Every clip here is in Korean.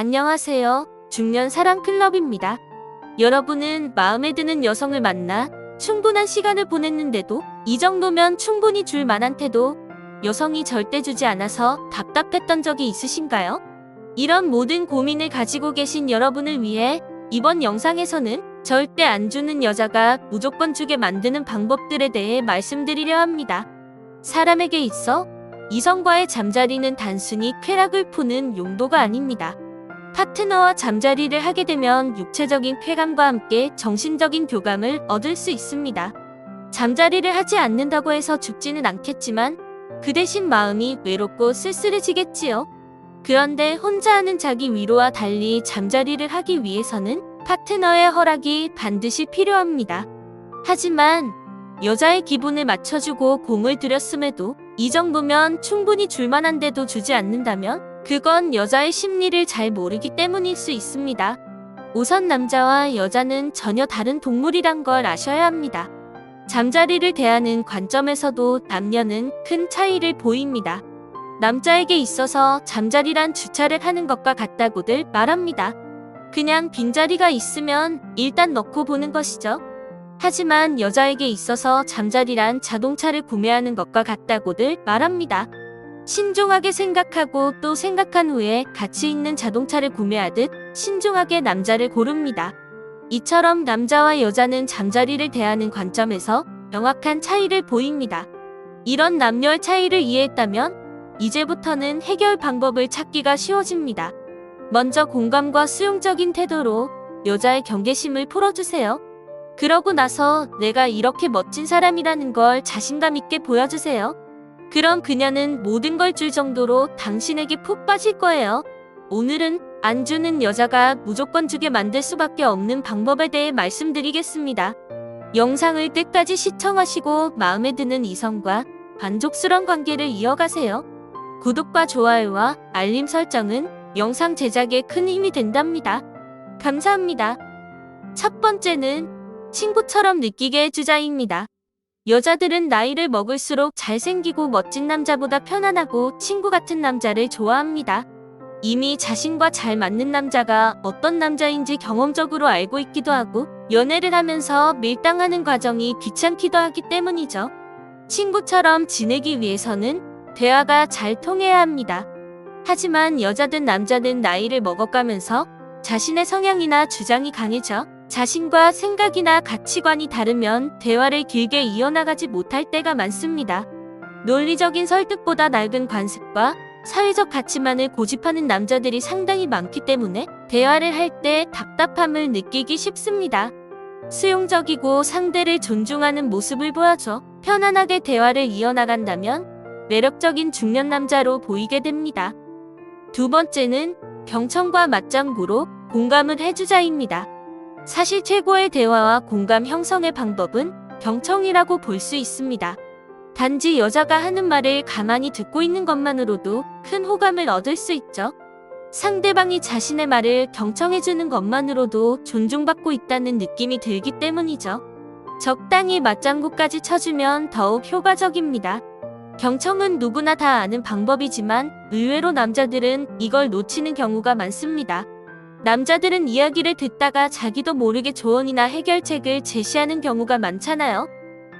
안녕하세요. 중년 사랑 클럽입니다. 여러분은 마음에 드는 여성을 만나 충분한 시간을 보냈는데도 이 정도면 충분히 줄 만한 태도 여성이 절대 주지 않아서 답답했던 적이 있으신가요? 이런 모든 고민을 가지고 계신 여러분을 위해 이번 영상에서는 절대 안 주는 여자가 무조건 주게 만드는 방법들에 대해 말씀드리려 합니다. 사람에게 있어 이성과의 잠자리는 단순히 쾌락을 푸는 용도가 아닙니다. 파트너와 잠자리를 하게 되면 육체적인 쾌감과 함께 정신적인 교감을 얻을 수 있습니다. 잠자리를 하지 않는다고 해서 죽지는 않겠지만 그 대신 마음이 외롭고 쓸쓸해지겠지요. 그런데 혼자 하는 자기 위로와 달리 잠자리를 하기 위해서는 파트너의 허락이 반드시 필요합니다. 하지만 여자의 기분을 맞춰주고 공을 들였음에도 이 정도면 충분히 줄만한데도 주지 않는다면 그건 여자의 심리를 잘 모르기 때문일 수 있습니다. 우선 남자와 여자는 전혀 다른 동물이란 걸 아셔야 합니다. 잠자리를 대하는 관점에서도 남녀는 큰 차이를 보입니다. 남자에게 있어서 잠자리란 주차를 하는 것과 같다고들 말합니다. 그냥 빈자리가 있으면 일단 넣고 보는 것이죠. 하지만 여자에게 있어서 잠자리란 자동차를 구매하는 것과 같다고들 말합니다. 신중하게 생각하고 또 생각한 후에 가치 있는 자동차를 구매하듯 신중하게 남자를 고릅니다. 이처럼 남자와 여자는 잠자리를 대하는 관점에서 명확한 차이를 보입니다. 이런 남녀의 차이를 이해했다면 이제부터는 해결 방법을 찾기가 쉬워집니다. 먼저 공감과 수용적인 태도로 여자의 경계심을 풀어주세요. 그러고 나서 내가 이렇게 멋진 사람이라는 걸 자신감 있게 보여주세요. 그럼 그녀는 모든 걸 줄 정도로 당신에게 푹 빠질 거예요. 오늘은 안 주는 여자가 무조건 주게 만들 수밖에 없는 방법에 대해 말씀드리겠습니다. 영상을 끝까지 시청하시고 마음에 드는 이성과 만족스러운 관계를 이어가세요. 구독과 좋아요와 알림 설정은 영상 제작에 큰 힘이 된답니다. 감사합니다. 첫 번째는 친구처럼 느끼게 해주자입니다. 여자들은 나이를 먹을수록 잘생기고 멋진 남자보다 편안하고 친구 같은 남자를 좋아합니다. 이미 자신과 잘 맞는 남자가 어떤 남자인지 경험적으로 알고 있기도 하고 연애를 하면서 밀당하는 과정이 귀찮기도 하기 때문이죠. 친구처럼 지내기 위해서는 대화가 잘 통해야 합니다. 하지만 여자든 남자든 나이를 먹어가면서 자신의 성향이나 주장이 강해져 자신과 생각이나 가치관이 다르면 대화를 길게 이어나가지 못할 때가 많습니다. 논리적인 설득보다 낡은 관습과 사회적 가치만을 고집하는 남자들이 상당히 많기 때문에 대화를 할 때 답답함을 느끼기 쉽습니다. 수용적이고 상대를 존중하는 모습을 보여줘 편안하게 대화를 이어나간다면 매력적인 중년 남자로 보이게 됩니다. 두 번째는 경청과 맞장구로 공감을 해주자입니다. 사실 최고의 대화와 공감 형성의 방법은 경청이라고 볼 수 있습니다. 단지 여자가 하는 말을 가만히 듣고 있는 것만으로도 큰 호감을 얻을 수 있죠. 상대방이 자신의 말을 경청해주는 것만으로도 존중받고 있다는 느낌이 들기 때문이죠. 적당히 맞장구까지 쳐주면 더욱 효과적입니다. 경청은 누구나 다 아는 방법이지만 의외로 남자들은 이걸 놓치는 경우가 많습니다. 남자들은 이야기를 듣다가 자기도 모르게 조언이나 해결책을 제시하는 경우가 많잖아요.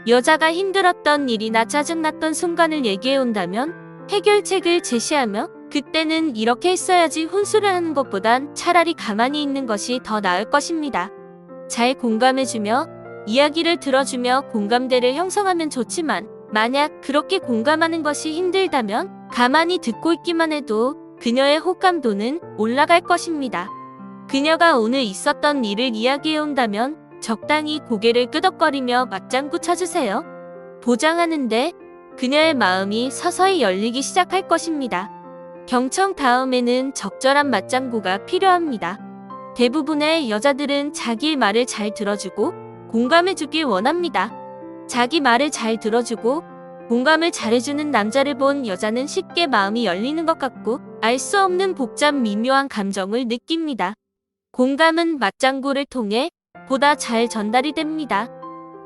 여자가 힘들었던 일이나 짜증났던 순간을 얘기해온다면 해결책을 제시하며 그때는 이렇게 했어야지 훈수를 하는 것보단 차라리 가만히 있는 것이 더 나을 것입니다. 잘 공감해주며 이야기를 들어주며 공감대를 형성하면 좋지만 만약 그렇게 공감하는 것이 힘들다면 가만히 듣고 있기만 해도 그녀의 호감도는 올라갈 것입니다. 그녀가 오늘 있었던 일을 이야기해온다면 적당히 고개를 끄덕거리며 맞장구 쳐주세요. 보장하는데 그녀의 마음이 서서히 열리기 시작할 것입니다. 경청 다음에는 적절한 맞장구가 필요합니다. 대부분의 여자들은 자기의 말을 잘 들어주고 공감해주길 원합니다. 자기 말을 잘 들어주고 공감을 잘해주는 남자를 본 여자는 쉽게 마음이 열리는 것 같고 알 수 없는 복잡 미묘한 감정을 느낍니다. 공감은 맞장구를 통해 보다 잘 전달이 됩니다.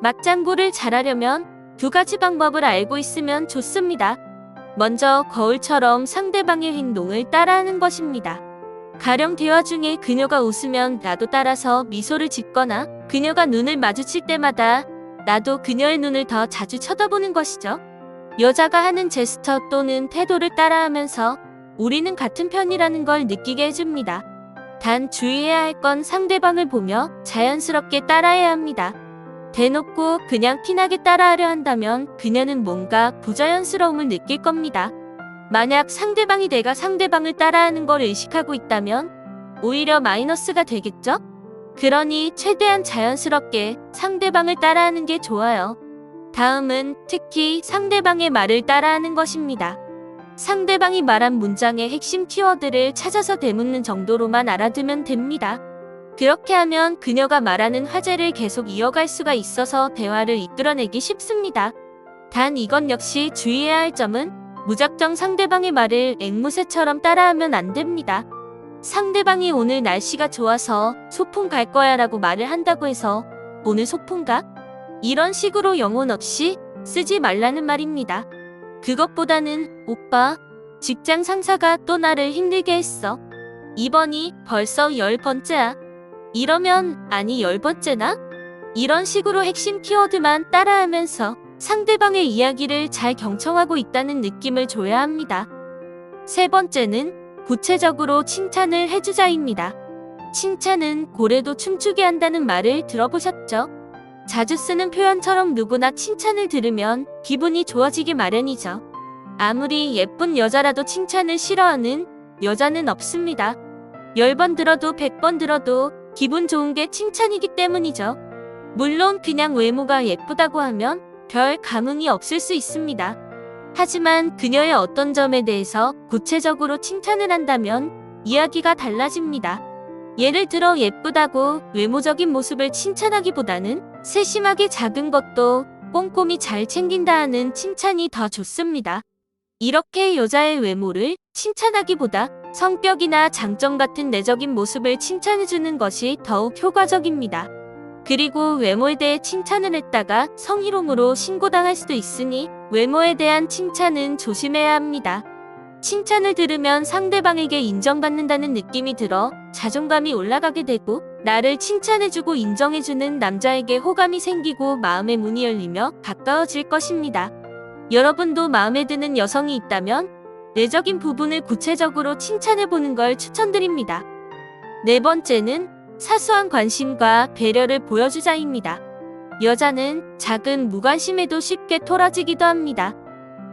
맞장구를 잘하려면 두 가지 방법을 알고 있으면 좋습니다. 먼저 거울처럼 상대방의 행동을 따라하는 것입니다. 가령 대화 중에 그녀가 웃으면 나도 따라서 미소를 짓거나 그녀가 눈을 마주칠 때마다 나도 그녀의 눈을 더 자주 쳐다보는 것이죠. 여자가 하는 제스처 또는 태도를 따라하면서 우리는 같은 편이라는 걸 느끼게 해줍니다. 단 주의해야 할 건 상대방을 보며 자연스럽게 따라해야 합니다. 대놓고 그냥 티나게 따라하려 한다면 그녀는 뭔가 부자연스러움을 느낄 겁니다. 만약 상대방이 내가 상대방을 따라하는 걸 의식하고 있다면 오히려 마이너스가 되겠죠? 그러니 최대한 자연스럽게 상대방을 따라하는 게 좋아요. 다음은 특히 상대방의 말을 따라하는 것입니다. 상대방이 말한 문장의 핵심 키워드를 찾아서 되묻는 정도로만 알아두면 됩니다. 그렇게 하면 그녀가 말하는 화제를 계속 이어갈 수가 있어서 대화를 이끌어내기 쉽습니다. 단 이건 역시 주의해야 할 점은 무작정 상대방의 말을 앵무새처럼 따라하면 안 됩니다. 상대방이 오늘 날씨가 좋아서 소풍 갈 거야 라고 말을 한다고 해서 오늘 소풍 가? 이런 식으로 영혼 없이 쓰지 말라는 말입니다. 그것보다는 오빠, 직장 상사가 또 나를 힘들게 했어. 이번이 벌써 열 번째야. 이러면 아니 열 번째나? 이런 식으로 핵심 키워드만 따라하면서 상대방의 이야기를 잘 경청하고 있다는 느낌을 줘야 합니다. 세 번째는 구체적으로 칭찬을 해주자입니다. 칭찬은 고래도 춤추게 한다는 말을 들어보셨죠? 자주 쓰는 표현처럼 누구나 칭찬을 들으면 기분이 좋아지기 마련이죠. 아무리 예쁜 여자라도 칭찬을 싫어하는 여자는 없습니다. 10번 들어도 100번 들어도 기분 좋은 게 칭찬이기 때문이죠. 물론 그냥 외모가 예쁘다고 하면 별 감흥이 없을 수 있습니다. 하지만 그녀의 어떤 점에 대해서 구체적으로 칭찬을 한다면 이야기가 달라집니다. 예를 들어 예쁘다고 외모적인 모습을 칭찬하기보다는 세심하게 작은 것도 꼼꼼히 잘 챙긴다 하는 칭찬이 더 좋습니다. 이렇게 여자의 외모를 칭찬하기보다 성격이나 장점 같은 내적인 모습을 칭찬해주는 것이 더욱 효과적입니다. 그리고 외모에 대해 칭찬을 했다가 성희롱으로 신고당할 수도 있으니 외모에 대한 칭찬은 조심해야 합니다. 칭찬을 들으면 상대방에게 인정받는다는 느낌이 들어 자존감이 올라가게 되고 나를 칭찬해주고 인정해주는 남자에게 호감이 생기고 마음의 문이 열리며 가까워질 것입니다. 여러분도 마음에 드는 여성이 있다면 내적인 부분을 구체적으로 칭찬해보는 걸 추천드립니다. 네 번째는 사소한 관심과 배려를 보여주자입니다. 여자는 작은 무관심에도 쉽게 토라지기도 합니다.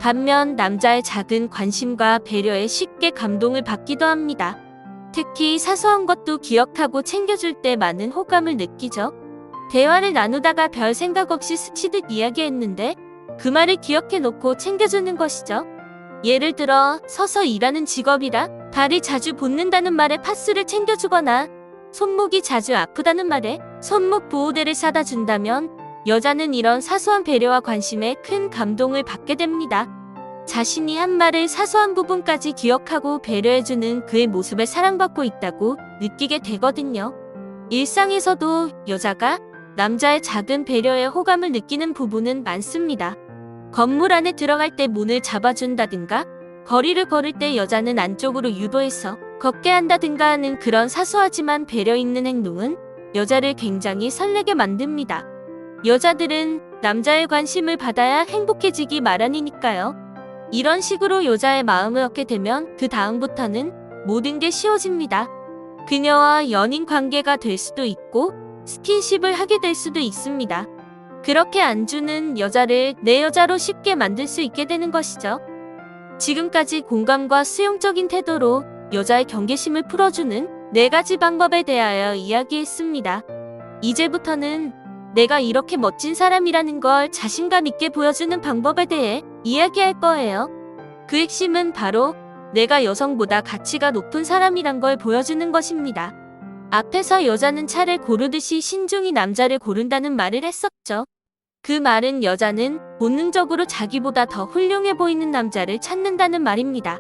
반면 남자의 작은 관심과 배려에 쉽게 감동을 받기도 합니다. 특히 사소한 것도 기억하고 챙겨줄 때 많은 호감을 느끼죠. 대화를 나누다가 별 생각 없이 스치듯 이야기했는데 그 말을 기억해 놓고 챙겨주는 것이죠. 예를 들어 서서 일하는 직업이라 발이 자주 붓는다는 말에 파스를 챙겨주거나 손목이 자주 아프다는 말에 손목 보호대를 사다 준다면 여자는 이런 사소한 배려와 관심에 큰 감동을 받게 됩니다. 자신이 한 말을 사소한 부분까지 기억하고 배려해주는 그의 모습에 사랑받고 있다고 느끼게 되거든요. 일상에서도 여자가 남자의 작은 배려에 호감을 느끼는 부분은 많습니다. 건물 안에 들어갈 때 문을 잡아준다든가, 거리를 걸을 때 여자는 안쪽으로 유도해서 걷게 한다든가 하는 그런 사소하지만 배려 있는 행동은 여자를 굉장히 설레게 만듭니다. 여자들은 남자의 관심을 받아야 행복해지기 마련이니까요. 이런 식으로 여자의 마음을 얻게 되면 그 다음부터는 모든 게 쉬워집니다. 그녀와 연인 관계가 될 수도 있고 스킨십을 하게 될 수도 있습니다. 그렇게 안주는 여자를 내 여자로 쉽게 만들 수 있게 되는 것이죠. 지금까지 공감과 수용적인 태도로 여자의 경계심을 풀어주는 네 가지 방법에 대하여 이야기했습니다. 이제부터는 내가 이렇게 멋진 사람이라는 걸 자신감 있게 보여주는 방법에 대해 이야기할 거예요. 그 핵심은 바로 내가 여성보다 가치가 높은 사람이란 걸 보여주는 것입니다. 앞에서 여자는 차를 고르듯이 신중히 남자를 고른다는 말을 했었죠. 그 말은 여자는 본능적으로 자기보다 더 훌륭해 보이는 남자를 찾는다는 말입니다.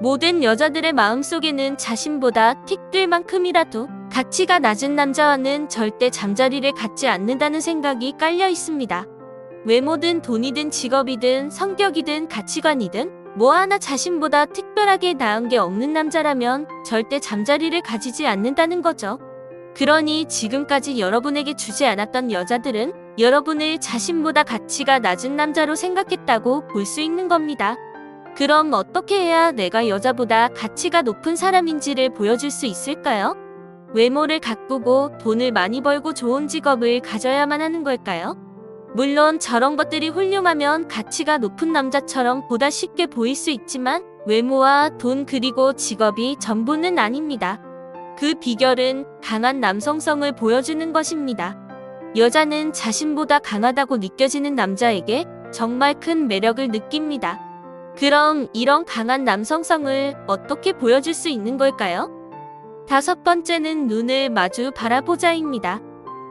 모든 여자들의 마음속에는 자신보다 틱들 만큼이라도 가치가 낮은 남자와는 절대 잠자리를 갖지 않는다는 생각이 깔려 있습니다. 외모든 돈이든 직업이든 성격이든 가치관이든 뭐 하나 자신보다 특별하게 나은 게 없는 남자라면 절대 잠자리를 가지지 않는다는 거죠. 그러니 지금까지 여러분에게 주지 않았던 여자들은 여러분을 자신보다 가치가 낮은 남자로 생각했다고 볼 수 있는 겁니다. 그럼 어떻게 해야 내가 여자보다 가치가 높은 사람인지를 보여줄 수 있을까요? 외모를 가꾸고 돈을 많이 벌고 좋은 직업을 가져야만 하는 걸까요? 물론 저런 것들이 훌륭하면 가치가 높은 남자처럼 보다 쉽게 보일 수 있지만 외모와 돈 그리고 직업이 전부는 아닙니다. 그 비결은 강한 남성성을 보여주는 것입니다. 여자는 자신보다 강하다고 느껴지는 남자에게 정말 큰 매력을 느낍니다. 그럼 이런 강한 남성성을 어떻게 보여줄 수 있는 걸까요? 다섯 번째는 눈을 마주 바라보자입니다.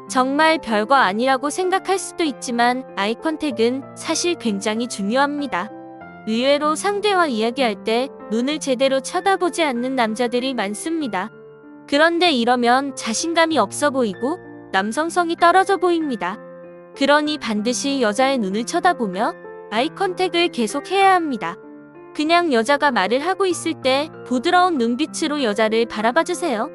정말 별거 아니라고 생각할 수도 있지만 아이 컨택은 사실 굉장히 중요합니다. 의외로 상대와 이야기할 때 눈을 제대로 쳐다보지 않는 남자들이 많습니다. 그런데 이러면 자신감이 없어 보이고 남성성이 떨어져 보입니다. 그러니 반드시 여자의 눈을 쳐다보며 아이 컨택을 계속 해야 합니다. 그냥 여자가 말을 하고 있을 때 부드러운 눈빛으로 여자를 바라봐 주세요.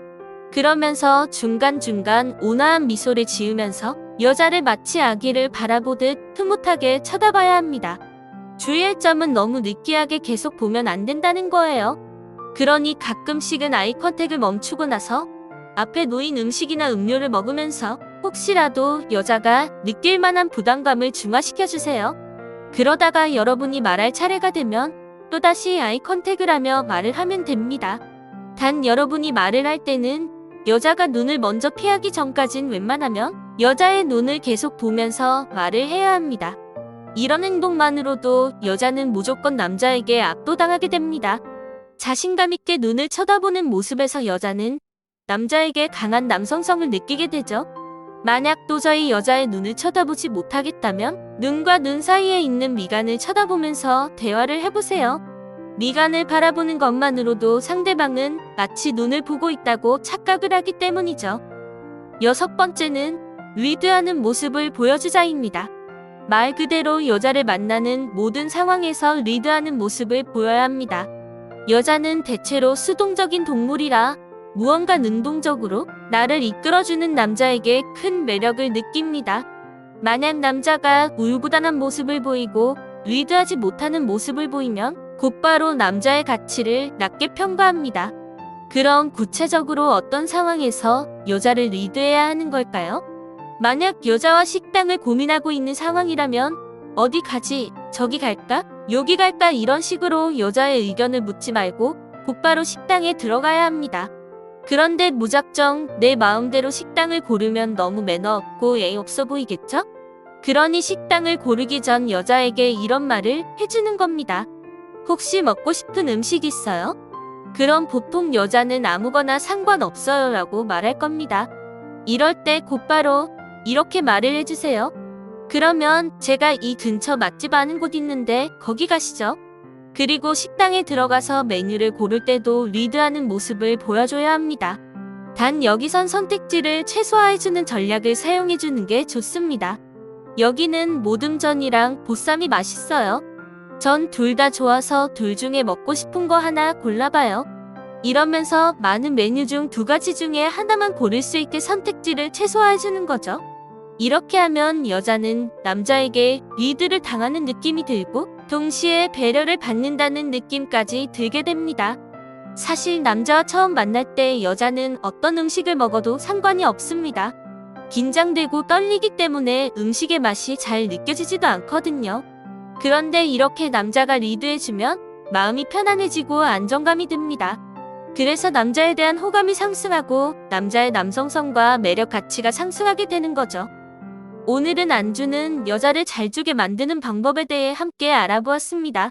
그러면서 중간중간 온화한 미소를 지으면서 여자를 마치 아기를 바라보듯 흐뭇하게 쳐다봐야 합니다. 주의할 점은 너무 느끼하게 계속 보면 안 된다는 거예요. 그러니 가끔씩은 아이 컨택을 멈추고 나서 앞에 놓인 음식이나 음료를 먹으면서 혹시라도 여자가 느낄 만한 부담감을 중화시켜 주세요. 그러다가 여러분이 말할 차례가 되면 또다시 아이 컨택을 하며 말을 하면 됩니다. 단 여러분이 말을 할 때는 여자가 눈을 먼저 피하기 전까진 웬만하면 여자의 눈을 계속 보면서 말을 해야 합니다. 이런 행동만으로도 여자는 무조건 남자에게 압도당하게 됩니다. 자신감 있게 눈을 쳐다보는 모습에서 여자는 남자에게 강한 남성성을 느끼게 되죠. 만약 도저히 여자의 눈을 쳐다보지 못하겠다면 눈과 눈 사이에 있는 미간을 쳐다보면서 대화를 해보세요. 미간을 바라보는 것만으로도 상대방은 마치 눈을 보고 있다고 착각을 하기 때문이죠. 여섯 번째는 리드하는 모습을 보여주자입니다. 말 그대로 여자를 만나는 모든 상황에서 리드하는 모습을 보여야 합니다. 여자는 대체로 수동적인 동물이라 무언가 능동적으로 나를 이끌어주는 남자에게 큰 매력을 느낍니다. 만약 남자가 우유부단한 모습을 보이고 리드하지 못하는 모습을 보이면 곧바로 남자의 가치를 낮게 평가합니다. 그럼 구체적으로 어떤 상황에서 여자를 리드해야 하는 걸까요? 만약 여자와 식당을 고민하고 있는 상황이라면 어디 가지, 저기 갈까, 여기 갈까 이런 식으로 여자의 의견을 묻지 말고 곧바로 식당에 들어가야 합니다. 그런데 무작정 내 마음대로 식당을 고르면 너무 매너 없고 예의 없어 보이겠죠? 그러니 식당을 고르기 전 여자에게 이런 말을 해주는 겁니다. 혹시 먹고 싶은 음식 있어요? 그럼 보통 여자는 아무거나 상관없어요 라고 말할 겁니다. 이럴 때 곧바로 이렇게 말을 해주세요. 그러면 제가 이 근처 맛집 아는 곳 있는데 거기 가시죠. 그리고 식당에 들어가서 메뉴를 고를 때도 리드하는 모습을 보여줘야 합니다. 단 여기선 선택지를 최소화해주는 전략을 사용해주는 게 좋습니다. 여기는 모듬전이랑 보쌈이 맛있어요. 전 둘 다 좋아서 둘 중에 먹고 싶은 거 하나 골라봐요. 이러면서 많은 메뉴 중 두 가지 중에 하나만 고를 수 있게 선택지를 최소화해주는 거죠. 이렇게 하면 여자는 남자에게 리드를 당하는 느낌이 들고 동시에 배려를 받는다는 느낌까지 들게 됩니다. 사실 남자와 처음 만날 때 여자는 어떤 음식을 먹어도 상관이 없습니다. 긴장되고 떨리기 때문에 음식의 맛이 잘 느껴지지도 않거든요. 그런데 이렇게 남자가 리드해주면 마음이 편안해지고 안정감이 듭니다. 그래서 남자에 대한 호감이 상승하고 남자의 남성성과 매력 가치가 상승하게 되는 거죠. 오늘은 안주는 여자를 잘 주게 만드는 방법에 대해 함께 알아보았습니다.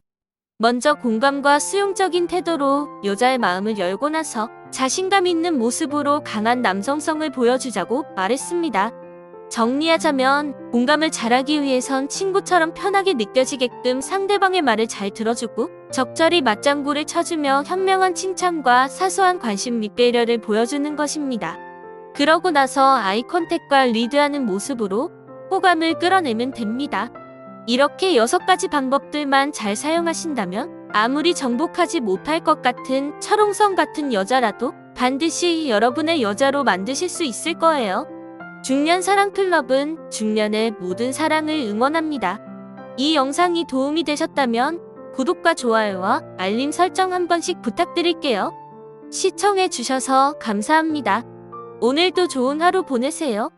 먼저 공감과 수용적인 태도로 여자의 마음을 열고 나서 자신감 있는 모습으로 강한 남성성을 보여주자고 말했습니다. 정리하자면 공감을 잘하기 위해선 친구처럼 편하게 느껴지게끔 상대방의 말을 잘 들어주고 적절히 맞장구를 쳐주며 현명한 칭찬과 사소한 관심 및 배려를 보여주는 것입니다. 그러고 나서 아이 컨택과 리드하는 모습으로 호감을 끌어내면 됩니다. 이렇게 여섯 가지 방법들만 잘 사용하신다면 아무리 정복하지 못할 것 같은 철옹성 같은 여자라도 반드시 여러분의 여자로 만드실 수 있을 거예요. 중년 사랑 클럽은 중년의 모든 사랑을 응원합니다. 이 영상이 도움이 되셨다면 구독과 좋아요와 알림 설정 한 번씩 부탁드릴게요. 시청해 주셔서 감사합니다. 오늘도 좋은 하루 보내세요.